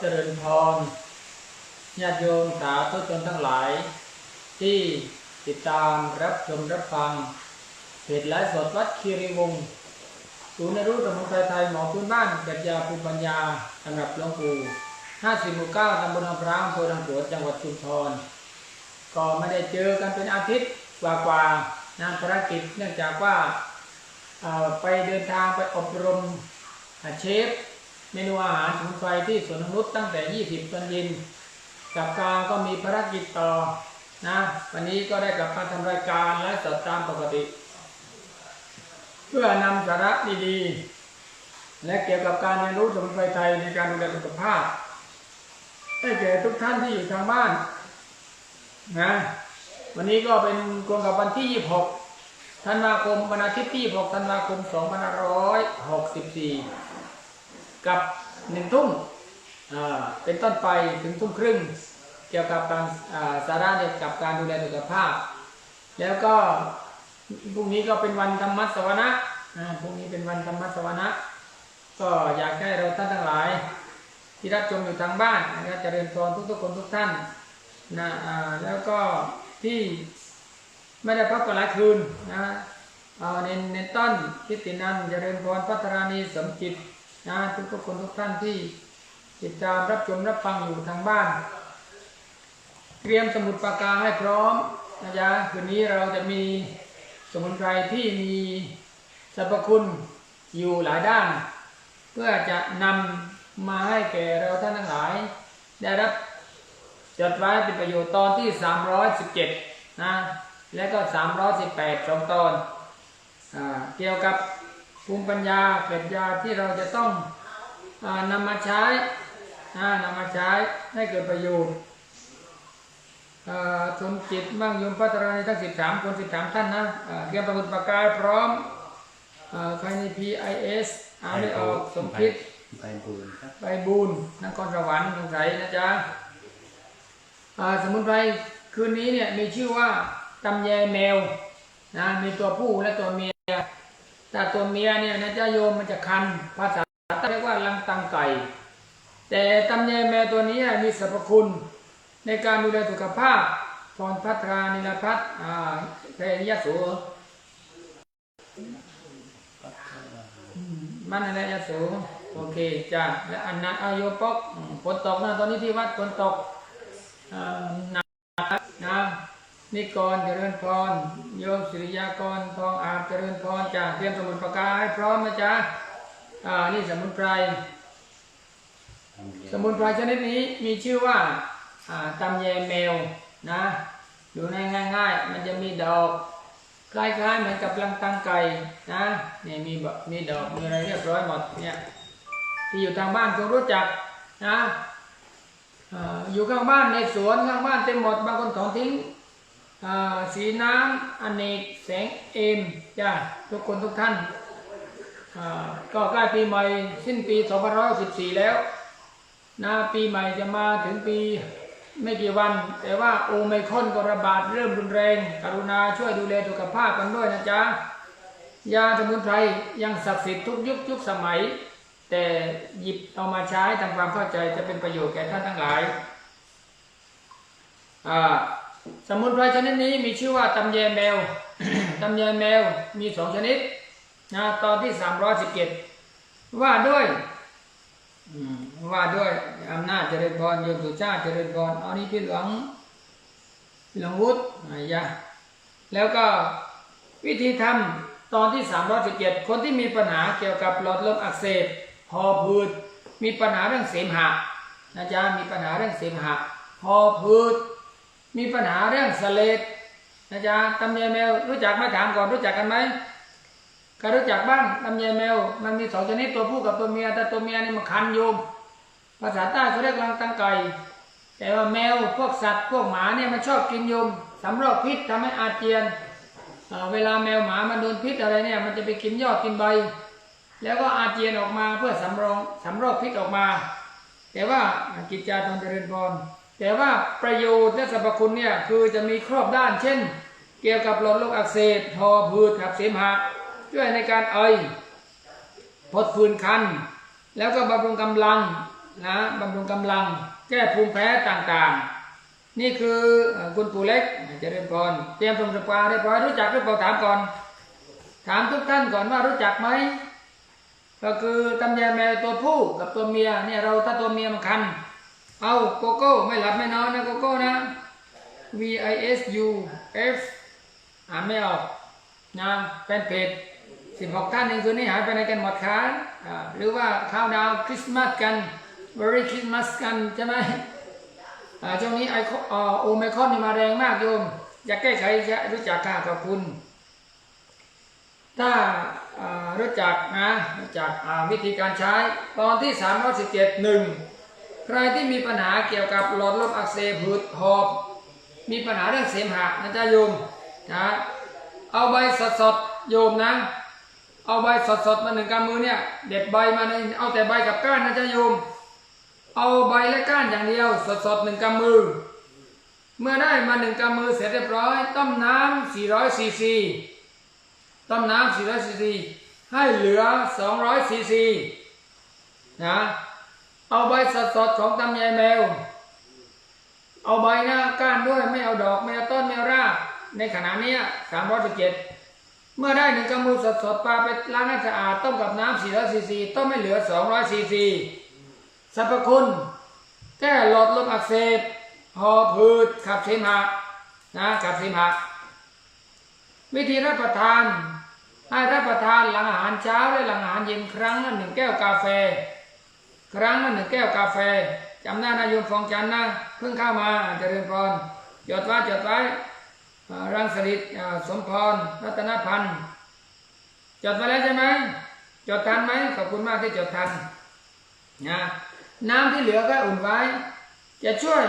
เจริญพรญาติโยมสาธุชนทั้งหลาย ที่ติดตามรับชมรับฟังเพจไลฟ์สดวัดคีรีวงศ์ศูนย์ในรู้สมุนไพรไทยหมอพื้นบ้านปรัชญาภูมิปัญญาสำหรับหลวงปู่50หมู่9ตำบลอำพร้างอำเภอทางสวนจังหวัดชุมพรก็ไม่ได้เจอกันเป็นอาทิตย์กว่าๆงานภารกิจเนื่องจากว่าไปเดินทางไปอบรมอาเชฟ เมนูอาหารสมุนไพรที่สวนนงนุษย์ตั้งแต่ 20ตอนเย็นกับกลางก็มีภารกิจต่อนะวันนี้ก็ได้กลับมาทำรายการและสดตามปกติ เพื่อนำสาระดีๆ และเกี่ยวกับการเรียนรู้สมุนไพรไทยในการดูแลสุขภาพให้แก่ทุกท่านที่อยู่ทางบ้านนะวันนี้ก็เป็นกลงกับวันที่ 26 ธันวาคมวันอาทิตย์ที่ 6 ธันวาคม 2564 กับหนึ่งทุ่มเป็นต้นไปถึงทุ่มครึ่ง เกี่ยวกับการสาระเกี่ยวกับการดูแลสุขภาพ แล้วก็พรุ่งนี้ก็เป็นวันธรรมสวนะอ่าพรุ่งนี้เป็นวันธรรมสวนะ ก็อยากให้เราท่านทั้งหลาย ที่รับชมอยู่ทางบ้านนะครับเจริญพรทุกๆคนทุกท่านนะแล้วก็ที่ไม่ได้พักกันหลายคืนนะเอาเน้นเน้นต้นพิตินันเจริญพรพัฒรานีสมจิต นะทุกคนทุกท่านที่ติดตามรับชมรับฟังอยู่ทางบ้าน เตรียมสมุดปากกาให้พร้อมนะจ๊ะคืนนี้เราจะมีสมุนไพรที่มีสรรพคุณอยู่หลายด้าน เพื่อจะนำมาให้แก่เราท่านทั้งหลาย ได้รับจดไว้เป็นประโยชน์ตอนที่ 317นะและก็ 318สองตอนอาเกี่ยวกับ ภูมิปัญญาเกิดยาที่เราจะต้องอานำมาใช้นะนำมาใช้ให้เกิดประโยชน์อ่าสมจิตมั่งยมพัฒนาในทั้ง13คน13ท่านนะอ่าเตรียมสมุดปากกาพร้อมอ่าใครใน PIS อ่านไม่ออกสมคิดใบบุญครับใบบูนนครสวรรค์สงสัยนะจ๊ะอ่าสมุนไพรคืนนี้เนี่ยมีชื่อว่าตำแยแมวนะมีตัวผู้และตัวเมีย แต่ตัวเมียเนี่ยนะจ๊ะโยมมันจะคัน ภาษาเรียกว่าลังตังไก่ แต่ตำแยแมวตัวนี้มีสรรพคุณ ในการดูแลสุขภาพพรพัทรานิลพัฒน์อ่าเพยโสอืมมันอะไรยโสโอเคจ้าและอันนั้นอายุปกฝนตกนะตอนนี้ที่วัดฝนตกหนักนะ นิกรเจริญพรโยมศิริยากรทองอาบเจริญพรจ้าเตรียมสมุนปากกาให้พร้อมนะจ๊ะอ่านี่สมุนไพร สมุนไพรชนิดนี้มีชื่อว่าอ่าตำแยแมวนะอยู่ในง่ายๆ มันจะมีดอกคล้ายๆเหมือนกับลังตังไก่นะเนี่ยมีแบบมีดอกมีอะไรเรียบร้อยหมดเนี่ยที่อยู่ทางบ้านคงรู้จักนะอ่าอยู่ข้างบ้านในสวนข้างบ้านเต็มหมดบางคนถอนทิ้งอ่า สีน้ำอเนกแสงเอมจ้าทุกคนทุกท่าน ก็ใกล้ปีใหม่สิ้นปี2514 แล้วนะปีใหม่จะมาถึงปีไม่กี่วัน แต่ว่าโอไมคอนก็ระบาดเริ่มรุนแรง กรุณาช่วยดูแลสุขภาพกันด้วยนะจ๊ะ ยาสมุนไพรยังศักดิ์สิทธิ์ทุกยุคทุกสมัย แต่หยิบเอามาใช้ทำความเข้าใจจะเป็นประโยชน์แก่ท่านทั้งหลายอ่า สมุนไพรชนิดนี้มีชื่อว่าตำแยแมวตำแยแมวมีสองชนิดนะตอนที่317ว่าด้วยว่าด้วยอำนาจเจริญพรโยมสุชาติเจริญพรเอานี้พี่หลวงพี่หลวงวุฒิอายะแล้วก็วิธีทำตอนที่ 317 คนที่มีปัญหาเกี่ยวกับหลอดลมอักเสบหอบหืดมีปัญหาเรื่องเสมหะนะจ๊ะมีปัญหาเรื่องเสมหะหอบหืด มีปัญหาเรื่องสเลดนะจ๊ะตำเนียแมวรู้จักไหมถามก่อนรู้จักกันไหมใครรู้จักบ้างลำไยแมว มันมีสองชนิดตัวผู้กับตัวเมีย แต่ตัวเมียนี่มันคันโยม ภาษาใต้เขาเรียกลังตังไก่ แต่ว่าแมวพวกสัตว์พวกหมาเนี่ยมันชอบกินโยมสำรอกพิษทำให้อาเจียนเเวลาแมวหมามันโดนพิษอะไรเนี่ยมันจะไปกินยอดกินใบ แล้วก็อาเจียนออกมาเพื่อสำรองสำรอกพิษออกมา แต่ว่ากิจจาตอนเจริญพร แต่ว่าประโยชน์และสรรพคุณเนี่ยคือจะมีครอบด้าน เช่น เกี่ยวกับหลอดลมอักเสบทอพืดขับเสมหะช่วยในการไอพดฟืนคัน แล้วก็บำรุงกำลังนะบำรุงกำลัง แก้ภูมิแพ้ต่างๆ นี่คือคุณปู่เล็กเจริญพรเตรียมส่งสปาเรียบร้อยรู้จักหรือเปล่าถามก่อน ถามทุกท่านก่อนว่ารู้จักไหมก็คือตำแยแมวตัวผู้กับตัวเมียเนี่ยเราถ้าตัวเมียมันคัน เอาโกโก้ไม่หลับไม่นอนนะโกโก้นะ V I S U F อ่านไม่ออกนะแฟนเพจ16 ท่านหนึ่งคืนนี้หายไปไหนกันหมดคะอ่าหรือว่าข้าวดาวคริสต์มาสกัน Merry Christmas กันใช่ไหมช่วงนี้ไอโอ่าโอไมคอนนี่มาแรงมากโยม อยากแก้ไขจะรู้จักค่ะขอบคุณ ถ้ารู้จักนะรู้จักวิธีการใช้ตอนที่ 317หนึ่ง ใครที่มีปัญหาเกี่ยวกับหลอดลมอักเสบหืดหอบ มีปัญหาเรื่องเสมหะนะจ๊ะโยมนะเอาใบสดๆโยมนะ เอาใบสดๆมาหนึ่งกำมือเนี่ย เด็ดใบมาเลยเอาแต่ใบกับก้านนะจ๊ะโยม เอาใบและก้านอย่างเดียวสดๆหนึ่งกำมือ เมื่อได้มาหนึ่งกำมือเสร็จเรียบร้อย ต้มน้ำ400ซีซีต้มน้ำ400ซีซีให้เหลือ200ซีซีนะ เอาใบสดๆของตำแยแมว เอาใบหน้าก้านด้วยไม่เอาดอกไม่เอาต้นไม่เอารากในขณะนี้317เจ็ดเมื่อได้หนึ่งกำมือสดๆปลาไปล้างให้สะอาดต้มกับน้ำ400ซีซีต้มให้เหลือ200ซีซีสรรพคุณ แก้หลอดลมอักเสบหอบหืดขับเสมหะนะขับเสมหะวิธีรับประทาน ให้รับประทานหลังอาหารเช้าและหลังอาหารเย็นครั้งละหนึ่งแก้วกาแฟ ครั้งละหนึ่งแก้วกาแฟจำหน้านายโยมฟองจันนะเพิ่งเข้ามาเจริญพรจดไว้จดไว้รังสฤษดิ์อ่าสมพรรัตนพันธ์จดไว้แล้วใช่ไหมจดทันไหมขอบคุณมากที่จดทันนะน้ำที่เหลือก็อุ่นไว้ จะช่วย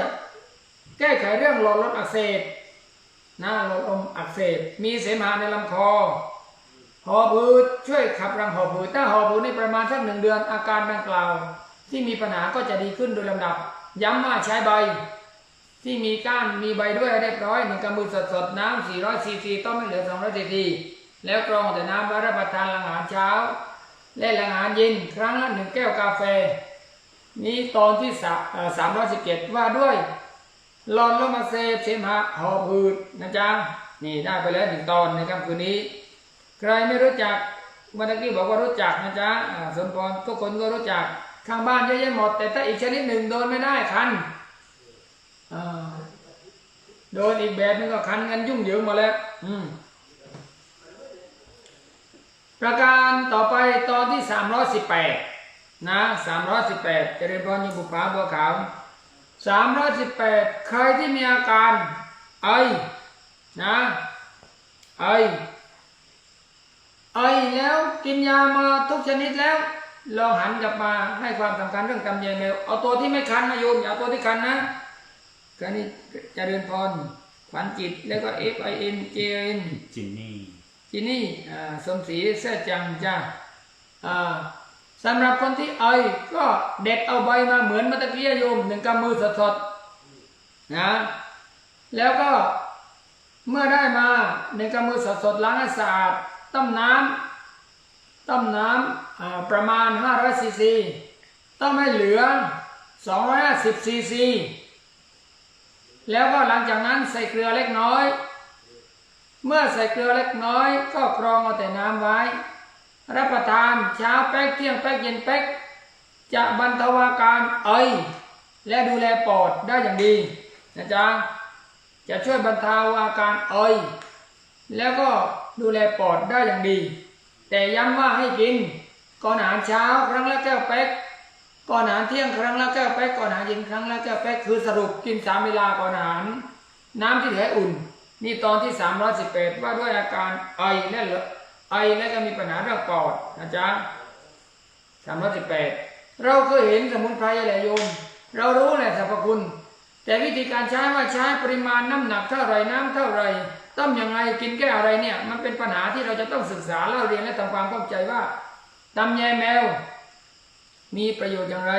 แก้ไขเรื่องหลอดลมอักเสบน้าหลอดลมอักเสบมีเสมหะในลำคอหอบหืดช่วยขับรังหอบหืดถ้าหอบหืดในประมาณสักหนึ่งเดือนอาการดังกล่าว ที่มีปัญหาก็จะดีขึ้นโดยลำดับ ย้ำว่าใช้ใบ ที่มีก้านมีใบด้วยเรียบร้อยหนึ่งกำมือสดๆ น้ำ400ซีซีต้มไม่เหลือ200ซีซีแล้วกรองแต่น้ำไว้รับประทานหลังอาหารเช้า และหลังอาหารเย็นครั้งละหนึ่งแก้วกาแฟ นี้ตอนที่สามร้อยสิบเจ็ดว่าด้วยหลอดลมอักเสบเสมหะหอบหืดนะจ๊ะนี่ได้ไปแล้วหนึ่งตอนในค่ำคืนนี้ ใครไม่รู้จักเมื่อกี้บอกว่ารู้จักนะจ๊ะสมพรทุกคนก็รู้จัก ข้างบ้านเยอะแยะหมด แต่ถ้าอีกชนิดหนึ่งโดนไม่ได้คันโดนอีกแบบนึงก็คันกันยุ่งเหยิงหมดแล้ว อืมประการต่อไปตอนที่318นะ318เจริญพรยิบุภาบัวขาว318ใครที่มีอาการไอนะไอไอแล้วกินยามาทุกชนิดแล้ว ลองหันกลับมาให้ความสำคัญเรื่องตำแยแมวเอาตัวที่ไม่คันนะโยมอย่าเอาตัวที่คันนะก็นี่เจริญพรขวัญจิตแล้วก็ F I N J N จินนี่ที่นี่อ่าสมศรีเสื้อจังจ้าอ่าสำหรับคนที่ไอก็เด็ดเอาใบมาเหมือนเมื่อตะกี้โยมหนึ่งกำมือสดๆนะแล้วก็เมื่อได้มาหนึ่งกำมือสดๆล้างให้สะอาดต้มน้ำ ต้มน้ำประมาณ 500ซีซีต้มให้เหลือ 250ซีซีแล้วก็หลังจากนั้นใส่เกลือเล็กน้อย เมื่อใส่เกลือเล็กน้อยก็กรองเอาแต่น้ำไว้ รับประทานเช้าแป๊กเที่ยงแป๊กเย็นแป๊กจะบรรเทาอาการไอและดูแลปอดได้อย่างดีนะจ๊ะจะช่วยบรรเทาอาการไอแล้วก็ดูแลปอดได้อย่างดี แต่ย้ำว่าให้กิน ก่อนอาหารเช้าครั้งละแก้วแป๊กก่อนอาหารเที่ยงครั้งละแก้วแป๊กก่อนอาหารเย็นครั้งละแก้วแป๊กคือสรุปกินสามเวลาก่อนอาหาร น้ำที่เหลืออุ่น นี่ตอนที่ 318 ว่าด้วยอาการไอและไอและก็มีปัญหาเรื่องปอดนะจ๊ะ318 เราเคยเห็นสมุนไพรแหละโยม เรารู้แหละสรรพคุณ แต่วิธีการใช้ว่าใช้ปริมาณน้ำหนักเท่าไรน้ำเท่าไร ต้มยังไงกินแก้อะไรเนี่ย มันเป็นปัญหาที่เราจะต้องศึกษาเล่าเรียนและทำความเข้าใจว่าตำแยแมว มีประโยชน์อย่างไร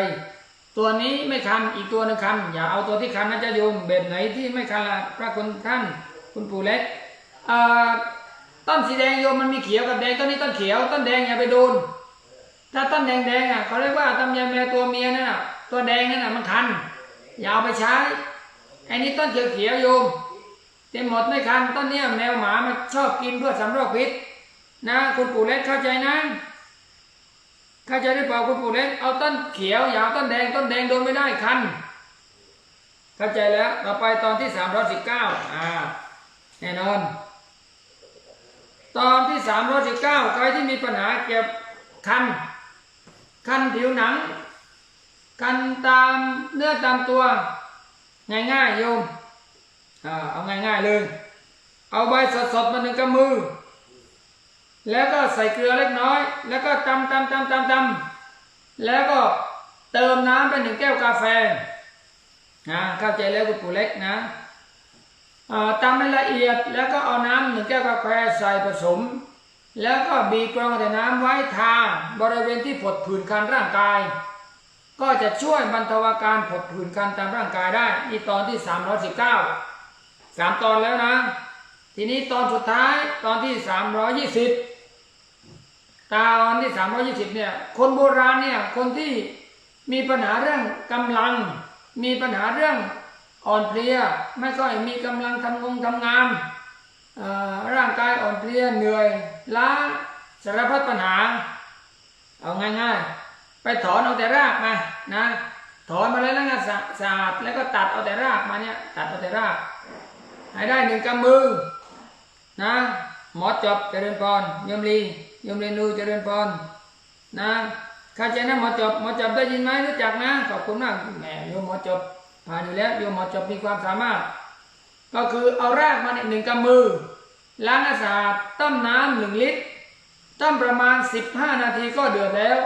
ตัวนี้ไม่คันอีกตัวหนึงคันอย่าเอาตัวที่คันนะจะโยมแบบไหนที่ไม่คันละพระคุณท่านคุณปู่เล็กต้นสีแดงโยมมันมีเขียวกับแดงต้นนี้ต้นเขียวต้นแดงอย่าไปโดนถ้าต้นแดงๆอะเขาเรียกว่าตำยาแมวตัวเมียนั่นน่ะตัวแดงนั่นน่ะมันคันอย่าเอาไปใช้ไอ้นี่ต้นเขียวๆโยม เต็มหมดไม่คันต้นเนี้ยแมวหมามันชอบกินเพื่อสำรอกพิษนะ คุณปู่เล็กเข้าใจนะ เข้าใจหรือเปล่าคุณปู่เล็กเอาต้นเขียวอย่าต้นแดงต้นแดงโดนไม่ได้คันเข้าใจแล้วต่อไปตอนที่สามร้อยสิบเก้าอ่าแน่นอน ตอนที่สามร้อยสิบเก้าใครที่มีปัญหาเกี่ยวกับคันคันผิวหนัง คันตามเนื้อตามตัว ง่ายๆโยม อ่าเอาง่ายๆเลย เอาใบสดๆมาหนึ่งกำมือ แล้วก็ใส่เกลือเล็กน้อย แล้วก็ตำตำตำตำตำแล้วก็เติมน้ำไปหนึ่งแก้วกาแฟนะเข้าใจแล้วคุณปู่เล็กนะตำให้ละเอียดแล้วก็เอาน้ำหนึ่งแก้วกาแฟใส่ผสม แล้วก็บีบกรองแต่น้ำไว้ทาบริเวณที่ผดผื่นคันร่างกาย ก็จะช่วยบรรเทาอาการผดผื่นคันตามร่างกายได้นี่ตอนที่ 319 สามตอนแล้วนะ ทีนี้ตอนสุดท้ายตอนที่320ตอนที่320เนี่ย คนโบราณเนี่ยคนที่มีปัญหาเรื่องกำลัง มีปัญหาเรื่องอ่อนเพลียไม่ค่อยมีกำลังทำงงทำงานร่างกายอ่อนเพลียเหนื่อยล้าสารพัดปัญหา เอาง่ายๆ ไปถอนเอาแต่รากมานะถอนมาแล้วแล้วก็สะสะอาดแล้วก็ตัดเอาแต่รากมาเนี่ยตัดเอาแต่ราก ให้ได้หนึ่งกำมือนะหมอจบเจริญพรยมลียมเรียนรู้เจริญพรนะข้าใจนะหมอจบหมอจบได้ยินไหมรู้จักนะขอบคุณมากแหมโยมหมอจบผ่านอยู่แล้วโยมหมอจบมีความสามารถ ก็คือเอารากมาเนี่ยหนึ่งกำมือ ล้างให้สะอาดต้มน้ำหนึ่งลิตรต้มประมาณ 15 นาทีก็เดือดแล้ว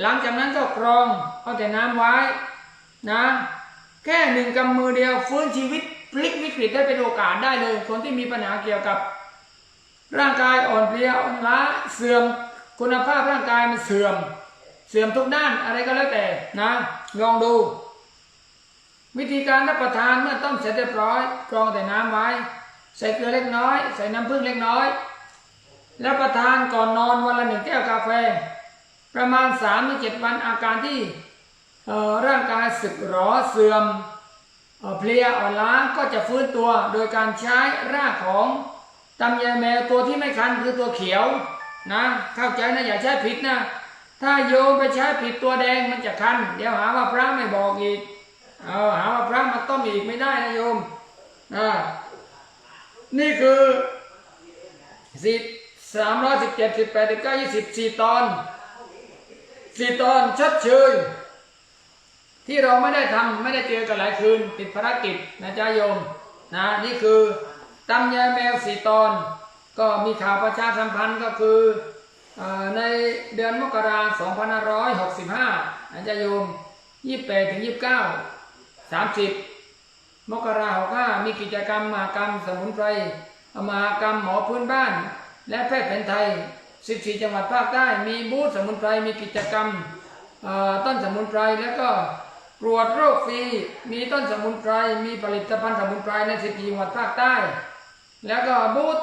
หลังจากนั้นก็กรองเอาแต่น้ำไว้นะ แค่หนึ่งกำมือเดียวฟื้นชีวิต พลิกวิกฤตได้เป็นโอกาสได้เลย คนที่มีปัญหาเกี่ยวกับ ร่างกายอ่อนเพลียอ่อนล้าเสื่อมคุณภาพร่างกายมันเสื่อม เสื่อมทุกด้านอะไรก็แล้วแต่นะลองดู วิธีการรับประทานเมื่อต้มเสร็จเรียบร้อยกรองแต่น้ำไว้ ใส่เกลือเล็กน้อย ใส่น้ำผึ้งเล็กน้อยรับประทานก่อนนอนวันละหนึ่งแก้วกาแฟ ประมาณ3าถึงเจ็ดวันอาการที่เอ่อร่างกายสึกหรอเสื่อม เพลียอ่อนล้าก็จะฟื้นตัวโดยการใช้รากของตำยาแมวตัวที่ไม่คันคือตัวเขียวนะเข้าใจนะอย่าใช้ผิดนะ ถ้าโยมไปใช้ผิดตัวแดงมันจะคัน เดี๋ยวหาว่าพระไม่บอกอีกเออหาว่าพระมาต้มอีกไม่ได้นะโยมอ่านี่คือสิบสามร้อยสิบเจ็ดสิบแปดสิบเก้ายี่สิบสี่ตอนสี่ตอนชัดเชย ที่เราไม่ได้ทำไม่ได้เจอกันหลายคืนติดภารกิจนะจ๊ะโยมนะนี่คือตำยายแมวสี่ตอน ก็มีข่าวประชาสัมพันธ์ก็คืออในเดือนมกราคม2565นะจ๊ะโยม 28ถึง29 30 มกราคม65มีกิจกรรมมากรรมสมุนไพรมากรรมหมอพื้นบ้าน และแพทย์แผนไทย 14 จังหวัดภาคใต้ มีบูธสมุนไพรมีกิจกรรมต้นสมุนไพรแล้วก็ ตรวจโรคฟรี มีต้นสมุนไพร มีผลิตภัณฑ์สมุนไพรใน14จังหวัดภาคใต้ แล้วก็บูธ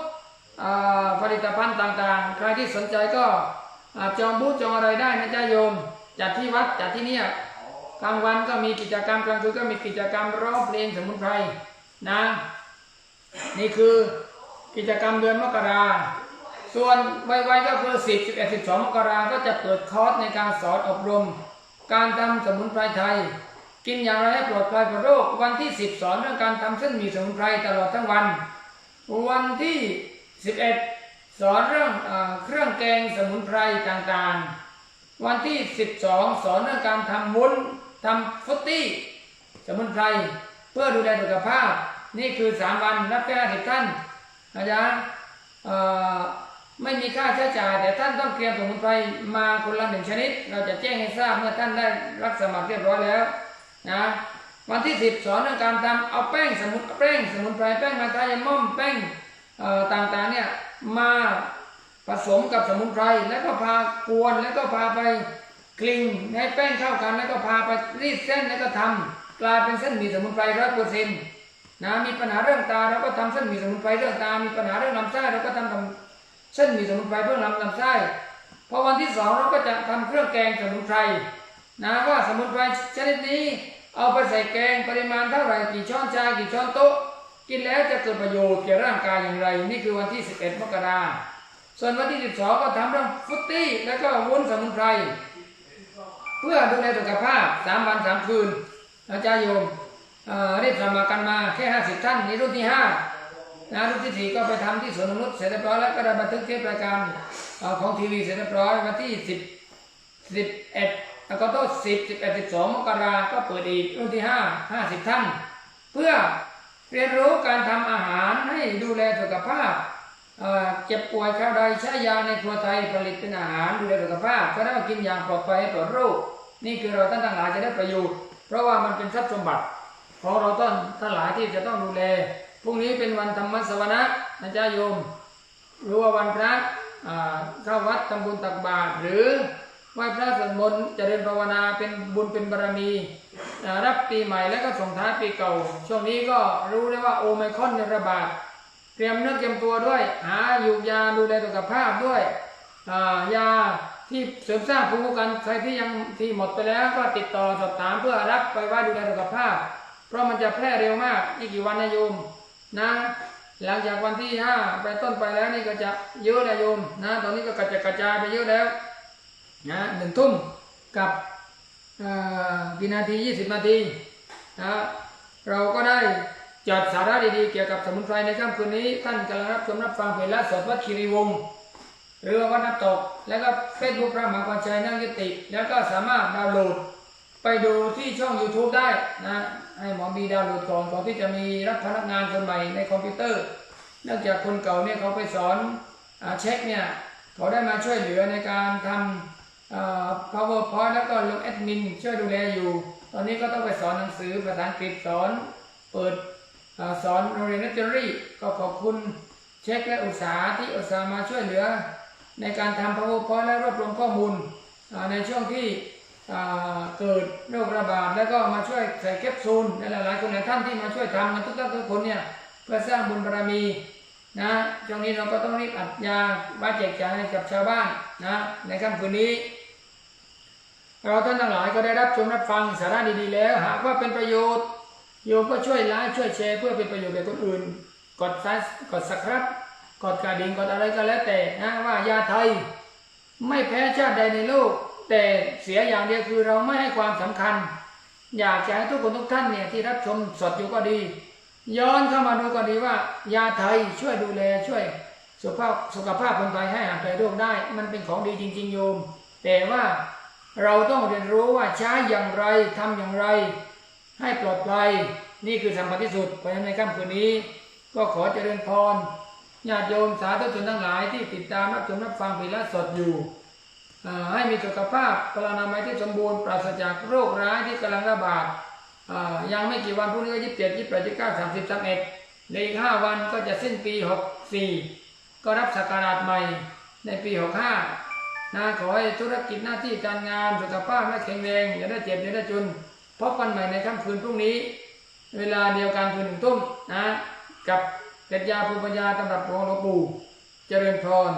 อ่อผลิตภัณฑ์ต่างๆ ใครที่สนใจก็จองบูธจองอะไรได้นะจ๊ะโยม จัดที่วัดจัดที่เนี่ยกลางวันก็มีกิจกรรมกลางคืนก็มีกิจกรรมร้องเพลงสมุนไพรนะนี่คือกิจกรรมเดือนมกราส่วนไวๆก็คือ 10 11 12 มกราก็จะเปิดคอร์สในการสอนอบรม การทำสมุนไพรไทย กินอย่างไรให้ปลอดภัยปลอดโรค วันที่ 10 สอนเรื่องการทำเส้นหมี่สมุนไพรตลอดทั้งวัน วันที่ 11 สอนเรื่องเอเครื่องแกงสมุนไพรต่างๆ วันที่ 12 สอนเรื่องการทำมุ้นทำฟุตตี้สมุนไพรเพื่อดูแลสุขภาพ นี่คือ 3 วันรับแค่สิบท่านอาจารย์ ไม่มีค่าใช้จ่ายแต่ท่านต้องเตรียมสมุนไพรมาคนละหนึ่งชนิด เราจะแจ้งให้ทราบเมื่อท่านได้รับสมัครเรียบร้อยแล้วนะวันที่10สอนเรื่องการทำเอาแป้งสมุนแป้งสมุนไพรแป้งมาทายม่อมแป้งเอ่อต่างๆเนี่ยมาผสมกับสมุนไพรแล้วก็พากวนแล้วก็พาไปกลิ้งให้แป้งเข้ากันแล้วก็พาไปรีดเส้นแล้วก็ทำกลายเป็นเส้นหมี่สมุนไพรร้อยเปอร์เซ็นต์นะมีปัญหาเรื่องตาเราก็ทำเส้นหมี่สมุนไพรเรื่องตา มีปัญหาเรื่องลำไส้เราก็ทำ เส้นมีสมุนไพรเพื่อลำลำไส้พอวันที่สองเราก็จะทำเครื่องแกงสมุนไพรนะว่าสมุนไพรชนิดนี้ เอาไปใส่แกงปริมาณเท่าไหร่กี่ช้อนชากี่ช้อนโต๊ะ กินแล้วจะเกิดประโยชน์แก่ร่างกายอย่างไร นี่คือวันที่ 11 มกราส่วนวันที่ 12 ก็ทำเรื่องฟุตตี้แล้วก็วุ้นสมุนไพรเพื่อดูแลสุขภาพ3วัน3คืนอาจารย์โยมเอ่อรีบสมัครกันมาแค่ 50 ท่านนี่รุ่นที่ 5 นะรุ่นที่ก็ไปทำที่สวนนงนุษย์เสร็จเรียบร้อยแล้วก็ได้บันทึกเทปรายการอของทีวีเสร็จเรียบร้อยวันที่10 11แล้วก็ต้น10 11 12มกราก็เปิดอีกรุ่นที่5 50ท่าน เพื่อเรียนรู้การทำอาหารให้ดูแลสุขภาพเจ็บป่วยคราวใดใช้ยาในครัวไทยผลิตเป็นอาหารดูแลสุขภาพก็ได้กินอย่างปลอดภัยปลอดโรคนี่คือเราท่านทั้งหลายจะได้ประโยชน์เพราะว่ามันเป็นทรัพย์สมบัติของเราต้นทั้งหลายที่จะต้องดูแล พรุ่งนี้เป็นวันธรรมสวนะนะจ๊ะโยม หรือว่าวันพระเข้าวัดทำบุญตักบาตรหรือไหว้พระสวดมนต์เจริญภาวนาเป็นบุญเป็นบารมีรับปีใหม่แล้วก็ส่งท้ายปีเก่า ช่วงนี้ก็รู้ได้ว่าโอไมคอนเนี่ยระบาดเตรียมเนื้อเตรียมตัวด้วย หาอยู่ยาดูแลสุขภาพด้วยยาที่เสริมสร้างภูมิคุ้มกันใครที่ยังที่หมดไปแล้วก็ติดต่อสอบถามเพื่อรับไปไว้ดูแลสุขภาพ เพราะมันจะแพร่เร็วมากอีกกี่วันนะโยม นะหลังจากวันที่ห้าไปต้นไปแล้วนี่ก็จะเยอะนะโยมนะตอนนี้ก็กระจายกระจายไปเยอะแล้วนะหนึ่งทุ่มกับกี่นาทียี่สิบนาทีนะเราก็ได้จัดสาระดีๆเกี่ยวกับสมุนไพรในค่ำคืนนี้ท่านกำลังรับชมรับฟังเพลงละสดวัดคีรีวงศ์หรือว่าวัดน้ำตก แล้วก็เฟซบุ๊กพระมหากรชัยนั่งยติ แล้วก็สามารถดาวน์โหลดไปดูที่ช่อง YouTube ได้นะ ให้หมอบีดาวน์โหลดก่อนก่อนที่จะมีรับพนักงานคนใหม่ในคอมพิวเตอร์ เนื่องจากคนเก่าเนี่ยเขาไปสอนอเช็คเนี่ยเขาได้มาช่วยเหลือในการทำ powerpoint แล้วก็ลงแอดมินช่วยดูแลอยู่ ตอนนี้ก็ต้องไปสอนหนังสือภาษาอังกฤษสอนเปิดอสอนโรงเรียนนัตเตอรี่ก็ขอบคุณเช็คและอุตสาหที่อุตสาห์มาช่วยเหลือ ในการทำ powerpoint และรวบรวมข้อมูลในช่วงที่ เกิดโรคระบาดแล้วก็มาช่วยใส่แคปซูลและหลายๆคนหลายท่านที่มาช่วยทำกันทุกท่านทุกคนเนี่ยเพื่อสร้างบุญบารมีนะช่วงนี้เราก็ต้องรีบอัดยาบ้าแจกจ่ายให้กับชาวบ้านนะในค่ำคืนนี้ เราท่านทั้งหลายก็ได้รับชมรับฟังสาระดีๆแล้ว หากว่าเป็นประโยชน์โยมก็ช่วยไลค์ช่วยแชร์เพื่อเป็นประโยชน์แก่คนอื่น กดซับกดสักครับกดกระดิ่งกดอะไรก็แล้วแต่นะว่ายาไทย ไม่แพ้ชาติใดในโลก แต่เสียอย่างเดียวคือเราไม่ให้ความสำคัญ อยากจะให้ทุกคนทุกท่านเนี่ยที่รับชมสดอยู่ก็ดี ย้อนเข้ามาดูก็ดีว่า ยาไทยช่วยดูแลช่วยสุขภาพสุขภาพคนไทยให้หายใจโรคได้ มันเป็นของดีจริง ๆ โยม แต่ว่าเราต้องเรียนรู้ว่าใช้อย่างไรทำอย่างไร ให้ปลอดภัยนี่คือสำคัญที่สุดเพราะฉะนั้นในค่ำคืนนี้ ก็ขอเจริญพรญาติโยมสาธุชนทั้งหลายที่ติดตามรับชมรับฟังพลงละสดอยู่ ให้มีสุขภาพพลานามัยที่สมบูรณ์ปราศจากโรคร้ายที่กำลังระบาดยังไม่กี่วันพรุ่งนี้ก็ยี่สิบเจ็ดยี่สิบแปดยี่สิบเก้าสามสิบสามเอ็ดในอีกห้าวันก็จะสิ้นปีหกสี่ก็รับสักการะใหม่ในปีหกห้านะขอให้ธุรกิจหน้าที่การงานสุขภาพและแข็งแรงอย่าได้เจ็บอย่าได้จนพบกันใหม่ในค่ำคืนพรุ่งนี้ เวลาเดียวกันคือหนึ่งทุ่มนะกับเกตยาภูมิปัญญาตำรับของหลวงปู่เจริญพร